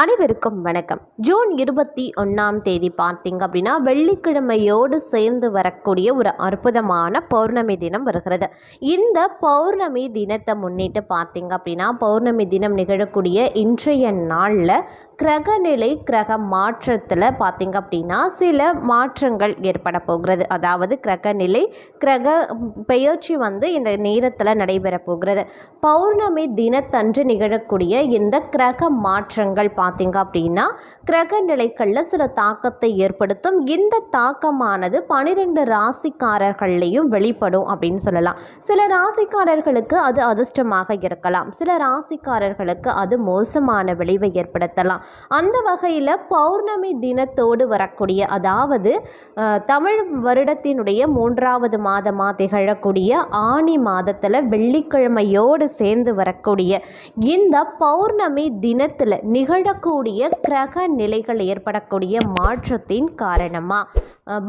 அனைவருக்கும் வணக்கம். ஜூன் இருபத்தி ஒன்றாம் தேதி பார்த்தீங்க அப்படின்னா வெள்ளிக்கிழமையோடு சேர்ந்து வரக்கூடிய ஒரு அற்புதமான பௌர்ணமி தினம் வருகிறது. இந்த பௌர்ணமி தினத்தை முன்னிட்டு பார்த்தீங்க அப்படின்னா பௌர்ணமி தினம் நிகழக்கூடிய இன்றைய நாளில் கிரகநிலை கிரக மாற்றத்தில் பார்த்தீங்க அப்படின்னா சில மாற்றங்கள் ஏற்பட போகிறது. அதாவது கிரகநிலை கிரக பெயர்ச்சி வந்து இந்த நேரத்தில் நடைபெற போகிறது. பௌர்ணமி தினத்தன்று நிகழக்கூடிய இந்த கிரக மாற்றங்கள் பார்த்தீங்க அப்படின்னா கிரக நிலைகளில் சில தாக்கத்தை ஏற்படுத்தும். இந்த தாக்கமானது பனிரெண்டு ராசிக்காரர்கள்லையும் வெளிப்படும் அப்படின்னு சொல்லலாம். சில ராசிக்காரர்களுக்கு அது அதிர்ஷ்டமாக இருக்கலாம். சில ராசிக்காரர்களுக்கு அது மோசமான விளைவை ஏற்படுத்தலாம். அந்த வகையில் பௌர்ணமி தினத்தோடு வரக்கூடிய அதாவது தமிழ் வருடத்தினுடைய மூன்றாவது மாதமாக திகழக்கூடிய ஆனி மாதத்தில் வெள்ளிக்கிழமையோடு சேர்ந்து வரக்கூடிய இந்த பௌர்ணமி தினத்தில் நிகழ நிகழக்கூடிய கிரக நிலைகள் ஏற்படக்கூடிய மாற்றத்தின் காரணமாக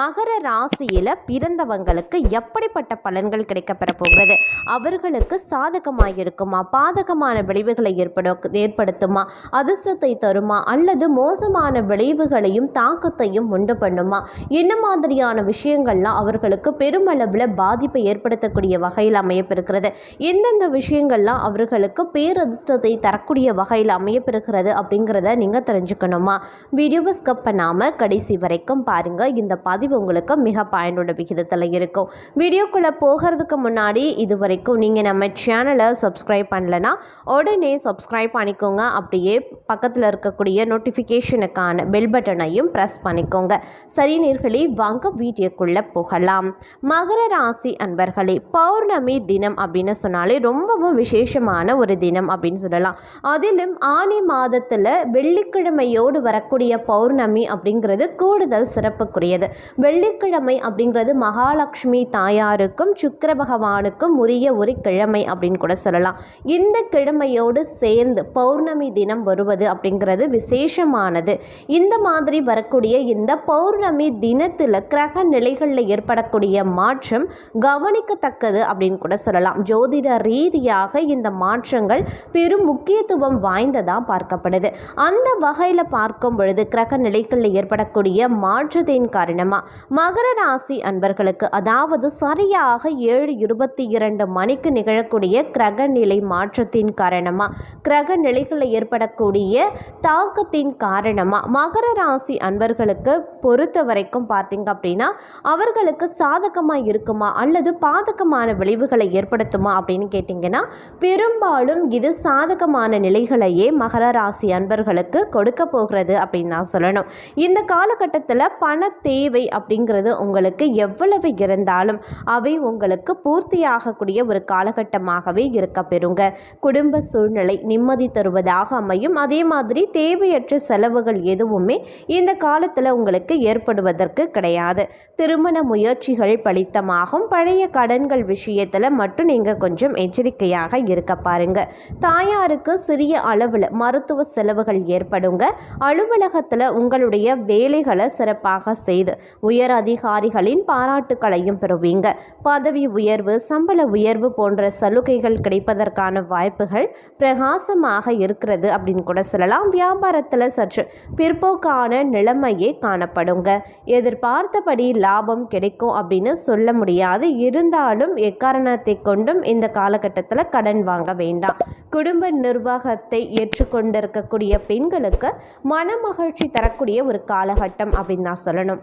மகர ராசியில் பிறந்தவங்களுக்கு எப்படிப்பட்ட பலன்கள் கிடைக்கப்பெற போகிறது? அவர்களுக்கு சாதகமாக இருக்குமா பாதகமான விளைவுகளை ஏற்பட ஏற்படுத்துமா? அதிர்ஷ்டத்தை தருமா? அல்லது மோசமான விளைவுகளையும் தாக்கத்தையும் உண்டு பண்ணுமா? என்ன மாதிரியான விஷயங்கள்லாம் அவர்களுக்கு பெருமளவில் பாதிப்பை ஏற்படுத்தக்கூடிய வகையில் அமையப்பெறுகிறது? எந்தெந்த விஷயங்கள்லாம் அவர்களுக்கு பேரதிர்ஷ்டத்தை தரக்கூடிய வகையில் அமையப்பெறுகிறது அப்படிங்கிறத நீங்கள் தெரிஞ்சுக்கணுமா? வீடியோவை ஸ்கப் பண்ணாமல் கடைசி வரைக்கும் பாருங்கள் இந்த பதிவு உங்களுக்கு மிக பயனுள்ள விகிதத்தில் இருக்கும். வீடியோக்குள்ளே போகிறதுக்கு முன்னாடி இது வரைக்கும் நீங்கள் நம்ம சேனலை சப்ஸ்கிரைப் பண்ணலன்னா உடனே சப்ஸ்கிரைப் பண்ணிக்கோங்க. அப்படியே பக்கத்தில் இருக்கக்கூடிய நோட்டிஃபிகேஷனுக்கான பெல் பட்டனையும் ப்ரெஸ் பண்ணிக்கோங்க. சரி நீர்களே வாங்க வீடியோக்குள்ளே போகலாம். மகர ராசி அன்பர்களே பௌர்ணமி தினம் அப்படின்னு சொன்னாலே ரொம்பவும் விசேஷமான ஒரு தினம் அப்படின்னு சொல்லலாம். அதிலும் ஆனி மாதத்தில் வெள்ளிக்கிழமையோடு வரக்கூடிய பௌர்ணமி அப்படிங்கிறது கூடுதல் சிறப்புக்குரியது. வெள்ளிக்கிழமை அப்படிங்கிறது மகாலட்சுமி தாயாருக்கும் சுக்கர பகவானுக்கும் உரிய ஒரு கிழமை அப்படின்னு கூட சொல்லலாம். இந்த கிழமையோடு சேர்ந்து பௌர்ணமி தினம் வருவது அப்படிங்கிறது விசேஷமானது. இந்த மாதிரி வரக்கூடிய இந்த பௌர்ணமி தினத்தில் கிரக நிலைகளில் ஏற்படக்கூடிய மாற்றம் கவனிக்கத்தக்கது அப்படின்னு கூட சொல்லலாம். ஜோதிட ரீதியாக இந்த மாற்றங்கள் பெரும் முக்கியத்துவம் வாய்ந்ததாக பார்க்கப்படுது. அந்த வகையில் பார்க்கும் பொழுது கிரக நிலைகளில் ஏற்படக்கூடிய மாற்றத்தின் காரணம் காரணமாக மகர ராசி அன்பர்களுக்கு அதாவது சரியாக ஏழு இருபத்தி இரண்டு மணிக்கு நிகழக்கூடிய கிரக நிலை மாற்றத்தின் காரணமாக கிரக நிலைகளில் ஏற்படக்கூடிய தாக்கத்தின் காரணமாக மகர ராசி அன்பர்களுக்கு பொறுத்த வரைக்கும் பார்த்தீங்க அப்படின்னா அவர்களுக்கு சாதகமாக இருக்குமா? அல்லது பாதகமான விளைவுகளை ஏற்படுத்துமா அப்படின்னு கேட்டிங்கன்னா பெரும்பாலும் இது சாதகமான நிலைகளையே மகர ராசி அன்பர்களுக்கு கொடுக்க போகிறது அப்படின்னு தான் சொல்லணும். இந்த காலகட்டத்தில் பண தேவை அப்படிங்கிறது உங்களுக்கு எவ்வளவு இருந்தாலும் அவை உங்களுக்கு பூர்த்தியாகக்கூடிய ஒரு காலகட்டமாகவே இருக்க பெறுங்க. குடும்ப சூழ்நிலை நிம்மதி தருவதாக அமையும். அதே மாதிரி தேவையற்ற செலவுகள் எதுவுமே இந்த காலத்தில் உங்களுக்கு ஏற்படுவதற்கு கிடையாது. திருமண முயற்சிகள் பலித்தமாகும் பழைய கடன்கள் விஷயத்தில் மட்டும் நீங்கள் கொஞ்சம் எச்சரிக்கையாக இருக்க பாருங்க. தாயாருக்கு சிறிய அளவில் மருத்துவ செலவுகள் ஏற்படுங்க. அலுவலகத்தில் உங்களுடைய வேலைகளை சிறப்பாக செய்து உயர் அதிகாரிகளின் பாராட்டுக்களையும் பெறுவீங்க. பதவி உயர்வு சம்பள உயர்வு போன்ற சலுகைகள் கிடைப்பதற்கான வாய்ப்புகள் பிரகாசமாக இருக்கிறது அப்படின்னு கூட சொல்லலாம். வியாபாரத்தில் சற்று பிற்போக்கான நிலைமையே காணப்படுங்க. எதிர்பார்த்தபடி லாபம் கிடைக்கும் அப்படின்னு சொல்ல முடியாது. இருந்தாலும் எக்காரணத்தை கொண்டும் இந்த காலகட்டத்தில் கடன் வாங்க வேண்டாம். குடும்ப நிர்வாகத்தை ஏற்றுக்கொண்டிருக்கக்கூடிய பெண்களுக்கு மனமகிழ்ச்சி தரக்கூடிய ஒரு காலகட்டம் அப்படின்னு நான் சொல்லணும்.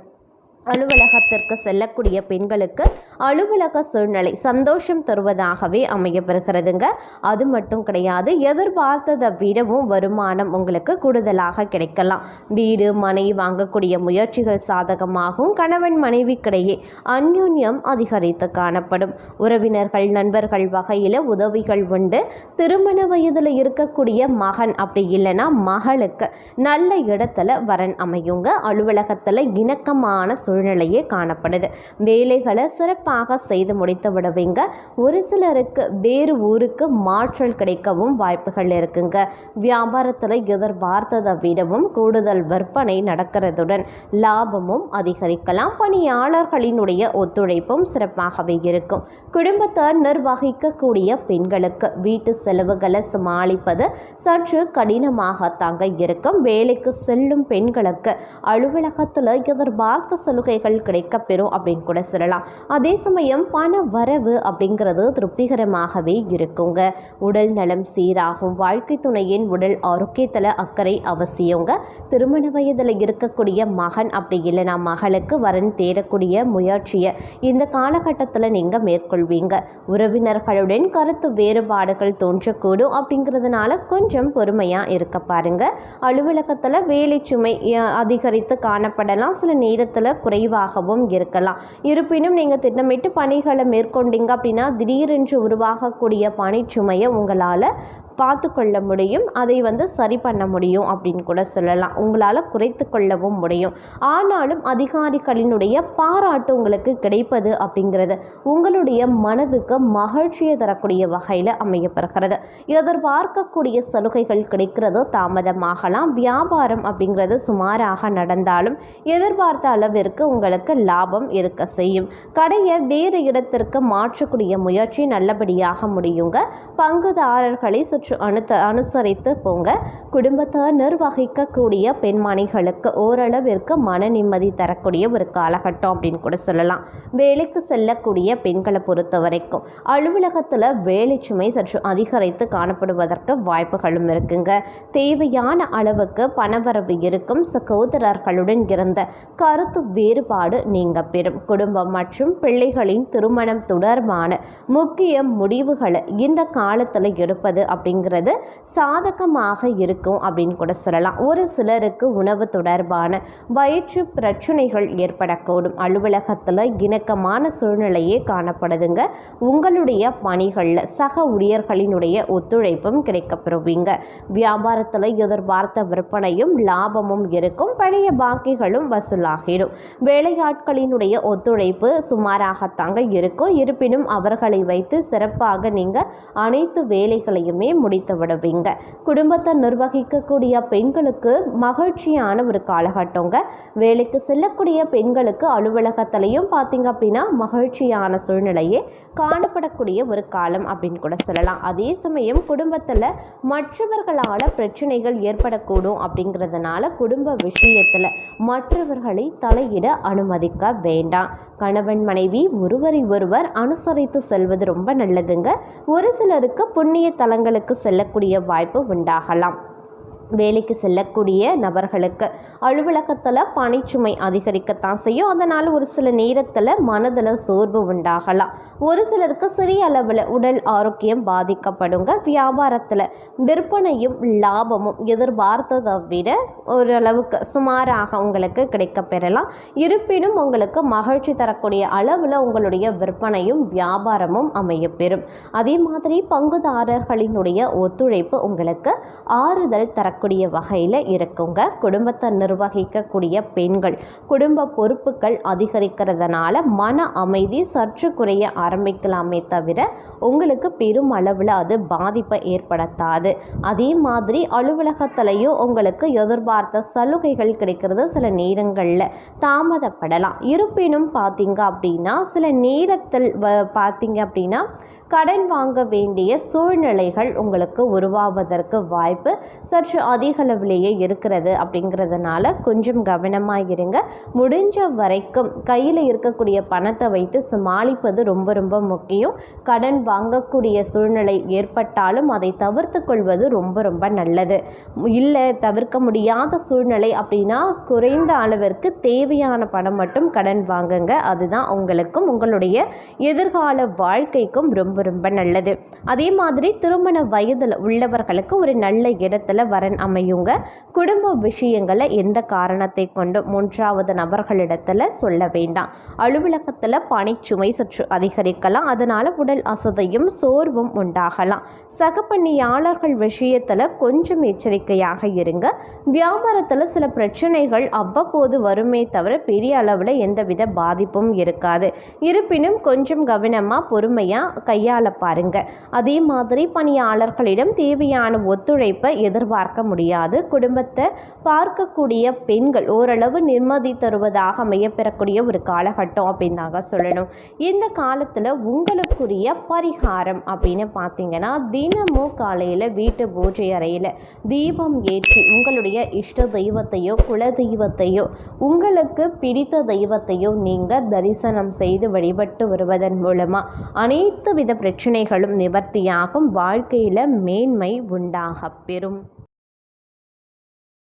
அலுவலகத்திற்கு செல்லக்கூடிய பெண்களுக்கு அலுவலக சூழ்நிலை சந்தோஷம் தருவதாகவே அமையப்பெறுகிறதுங்க. அது மட்டும் கிடையாது எதிர்பார்த்ததை விடவும் வருமானம் உங்களுக்கு கூடுதலாக கிடைக்கலாம். வீடு மனை வாங்கக்கூடிய முயற்சிகள் சாதகமாகவும் கணவன் மனைவிக்கிடையே அந்யூன்யம் அதிகரித்து காணப்படும். உறவினர்கள் நண்பர்கள் வகையில் உதவிகள் உண்டு. திருமண வயதில் இருக்கக்கூடிய மகன் அப்படி இல்லைன்னா மகளுக்கு நல்ல இடத்துல வரன் அமையுங்க. அலுவலகத்தில் இணக்கமான சூழ்நிலையே காணப்படுது. வேலைகளை சிறப்பாக செய்து முடித்து விடுவீங்க. ஒரு சிலருக்கு வேறு ஊருக்கு மாற்றல் கிடைக்கவும் வாய்ப்புகள் இருக்குங்க. வியாபாரத்தில் எதிர்பார்த்ததை விடவும் கூடுதல் விற்பனை நடக்கிறதுடன் லாபமும் அதிகரிக்கலாம். பணியாளர்களினுடைய ஒத்துழைப்பும் சிறப்பாகவே இருக்கும். குடும்பத்தை நிர்வகிக்கக்கூடிய பெண்களுக்கு வீட்டு செலவுகளை சமாளிப்பது சற்று கடினமாகத்தாங்க இருக்கும். வேலைக்கு செல்லும் பெண்களுக்கு அலுவலகத்தில் எதிர்பார்த்த சலுகைகள் கிடைக்கப்பெறும் அப்படின்னு கூட சொல்லலாம். அதே சமயம் பண வரவு அப்படிங்கிறது திருப்திகரமாகவே இருக்குங்க. உடல் நலம் சீராகும். வாழ்க்கை துணையின் உடல் ஆரோக்கியத்தில் அக்கறை அவசியங்க. திருமண வயதில் இருக்கக்கூடிய மகன் அப்படி இல்லைனா மகளுக்கு வரன் தேடக்கூடிய முயற்சியை இந்த காலகட்டத்தில் நீங்கள் மேற்கொள்வீங்க. உறவினர்களுடன் கருத்து வேறுபாடுகள் தோன்றக்கூடும் அப்படிங்கிறதுனால கொஞ்சம் பொறுமையாக இருக்க பாருங்க. அலுவலகத்தில் வேலை சுமை அதிகரித்து காணப்படலாம். சில நேரத்தில் குறைவாகவும் இருக்கலாம். இருப்பினும் நீங்கள் திட்டமிட்டு பணிகளை மேற்கொண்டீங்க அப்படின்னா திடீரென்று உருவாகக்கூடிய பணிச்சுமையை உங்களால் பார்த்து கொள்ள முடியும் அதை வந்து சரி பண்ண முடியும் அப்படின்னு கூட சொல்லலாம். உங்களால் குறைத்து கொள்ளவும் முடியும். ஆனாலும் அதிகாரிகளினுடைய பாராட்டு உங்களுக்கு கிடைப்பது அப்படிங்கிறது உங்களுடைய மனதுக்கு மகிழ்ச்சியை தரக்கூடிய வகையில் அமையப்படுகிறது எதிர்பார்க்கக்கூடிய சலுகைகள் கிடைக்கிறது தாமதமாகலாம். வியாபாரம் அப்படிங்கிறது சுமாராக நடந்தாலும் எதிர்பார்த்த அளவிற்கு உங்களுக்கு லாபம் இருக்க செய்யும். கடையை வேறு இடத்திற்கு மாற்றக்கூடிய முயற்சி நல்லபடியாக முடியுங்க. பங்குதாரர்களை சற்று அனுத்த அனுசரித்து போங்க. குடும்பத்தை நிர்வகிக்கக்கூடிய பெண்மணிகளுக்கு ஓரளவிற்கு மன நிம்மதி தரக்கூடிய ஒரு காலகட்டம் அப்படின்னு கூட சொல்லலாம். வேலைக்கு செல்லக்கூடிய பெண்களை பொறுத்த வரைக்கும் அலுவலகத்தில் வேலை சுமை சற்று அதிகரித்து காணப்படுவதற்கு வாய்ப்புகளும் இருக்குங்க. தேவையான அளவுக்கு பணவரவு இருக்கும் சகோதரர்களுடன் இருந்த கருத்து வேறுபாடு நீங்க பெறும். குடும்பம் மற்றும் பிள்ளைகளின் திருமணம் தொடர்பான முக்கிய முடிவுகளை இந்த காலத்தில் எடுப்பது அப்படிங்கிறது சாதகமாக இருக்கும் அப்படின்னு கூட சொல்லலாம். ஒரு சிலருக்கு உணவு தொடர்பான வயிற்று பிரச்சனைகள் ஏற்படக்கூடும். அலுவலகத்தில் இணக்கமான சூழ்நிலையே காணப்படுதுங்க. உங்களுடைய பணிகளில் சக ஊழியர்களினுடைய ஒத்துழைப்பும் கிடைக்கப்பெறுவீங்க. வியாபாரத்தில் எதிர்பார்த்த விற்பனையும் லாபமும் இருக்கும். பழைய பாக்கிகளும் வசூலாகிடும். வேலையாட்களினுடைய ஒத்துழைப்பு சுமாராகத்தாங்க இருக்கும். இருப்பினும் அவர்களை வைத்து சிறப்பாக நீங்கள் அனைத்து வேலைகளையுமே முடித்து விடுவீங்க. குடும்பத்தை நிர்வகிக்கக்கூடிய பெண்களுக்கு மகிழ்ச்சியான ஒரு காலகட்டங்க. வேலைக்கு செல்லக்கூடிய பெண்களுக்கு அலுவலகத்திலையும் பார்த்தீங்க அப்படின்னா மகிழ்ச்சியான சூழ்நிலையே காணப்படக்கூடிய ஒரு காலம் அப்படின்னு கூட சொல்லலாம். அதே சமயம் குடும்பத்தில் மற்றவர்களால் பிரச்சனைகள் ஏற்படக்கூடும் அப்படிங்கிறதுனால குடும்ப விஷயத்தில் மற்றவர்களை தலையிட அனுமதிக்க வேண்டாம். கணவன் மனைவி ஒருவரை ஒருவர் அனுசரித்து செல்வது ரொம்ப நல்லதுங்க. ஒரு சிலருக்கு புண்ணிய தலங்களுக்கு செல்லக்கூடிய வாய்ப்பு உண்டாகலாம். வேலைக்கு செல்லக்கூடிய நபர்களுக்கு அலுவலகத்தில் பணிச்சுமை அதிகரிக்கத்தான் செய்யும். அதனால் ஒரு சில நேரத்தில் மனதில் சோர்வு உண்டாகலாம். ஒரு சிலருக்கு சிறிய அளவில் உடல் ஆரோக்கியம் பாதிக்கப்படுங்க. வியாபாரத்தில் விற்பனையும் லாபமும் எதிர்பார்த்ததை விட ஓரளவுக்கு சுமாராக உங்களுக்கு கிடைக்கப் பெறலாம். இருப்பினும் உங்களுக்கு மகிழ்ச்சி தரக்கூடிய அளவில் உங்களுடைய விற்பனையும் வியாபாரமும் அமையப்பெறும் அதே மாதிரி பங்குதாரர்களினுடைய ஒத்துழைப்பு உங்களுக்கு ஆறுதல் தர தரக்கூடிய வகையில் இருக்குங்க. குடும்பத்தை நிர்வகிக்கக்கூடிய பெண்கள் குடும்ப பொறுப்புகள் அதிகரிக்கிறதுனால மன அமைதி சற்று குறைய ஆரம்பிக்கலாமே தவிர உங்களுக்கு பெரும் அளவில் அது பாதிப்பை ஏற்படுத்தாது. அதே மாதிரி அலுவலகத்திலையும் உங்களுக்கு எதிர்பார்த்த சலுகைகள் கிடைக்கிறது சில நேரங்களில் தாமதப்படலாம். இருப்பினும் பார்த்தீங்க அப்படின்னா சில நேரத்தில் வ பார்த்தீங்க அப்படின்னா கடன் வாங்க வேண்டிய சூழ்நிலைகள் உங்களுக்கு உருவாவதற்கு வாய்ப்பு சற்று அதிக அளவிலேயே இருக்கிறது அப்படிங்கிறதுனால கொஞ்சம் கவனமாக இருங்க. முடிஞ்ச வரைக்கும் கையில் இருக்கக்கூடிய பணத்தை வைத்து சமாளிப்பது ரொம்ப ரொம்ப முக்கியம். கடன் வாங்கக்கூடிய சூழ்நிலை ஏற்பட்டாலும் அதை தவிர்த்து கொள்வது ரொம்ப ரொம்ப நல்லது. இல்லை தவிர்க்க முடியாத சூழ்நிலை அப்படின்னா குறைந்த அளவிற்கு தேவையான பணம் மட்டும் கடன் வாங்குங்க. அதுதான் உங்களுக்கும் உங்களுடைய எதிர்கால வாழ்க்கைக்கும் ரொம்ப ரொம்ப நல்லது. அதே மாதிரி திருமண வயதில் உள்ளவர்களுக்கு ஒரு நல்ல இடத்துல வரன் அமையுங்க. குடும்ப விஷயங்களை எந்த காரணத்தை கொண்டு மூன்றாவது நபர்களிடத்தில் சொல்ல வேண்டாம். அலுவலகத்தில் பணிச்சுமை சற்று அதிகரிக்கலாம். அதனால் உடல் அசதையும் சோர்வும் உண்டாகலாம். சக பணியாளர்கள் விஷயத்தில் கொஞ்சம் எச்சரிக்கையாக இருங்க. வியாபாரத்தில் சில பிரச்சனைகள் அவ்வப்போது வருமே தவிர பெரிய அளவில் எந்தவித பாதிப்பும் இருக்காது. இருப்பினும் கொஞ்சம் கவனமாக பொறுமையாக கையாள பாருங்க. அதே மாதிரி பணியாளர்களிடம் தேவையான ஒத்துழைப்பை எதிர்பார்க்க முடியாது. குடும்பத்தை பார்க்கக்கூடிய பெண்கள் ஓரளவு நிம்மதி தருவதாக அமையப்பெறக்கூடிய ஒரு காலகட்டம் அப்படின்னு தாங்க சொல்லணும். இந்த காலத்தில் உங்களுக்குரிய பரிகாரம் அப்படின்னு பார்த்தீங்கன்னா தினமும் காலையில் வீட்டு பூஜை அறையில் தீபம் ஏற்றி உங்களுடைய இஷ்ட தெய்வத்தையோ குல தெய்வத்தையோ உங்களுக்கு பிடித்த தெய்வத்தையோ நீங்கள் தரிசனம் செய்து வழிபட்டு வருவதன் மூலமாக அனைத்து வித பிரச்சனைகளும் நிவர்த்தியாகும். வாழ்க்கையில் மேன்மை உண்டாகப் பெறும்.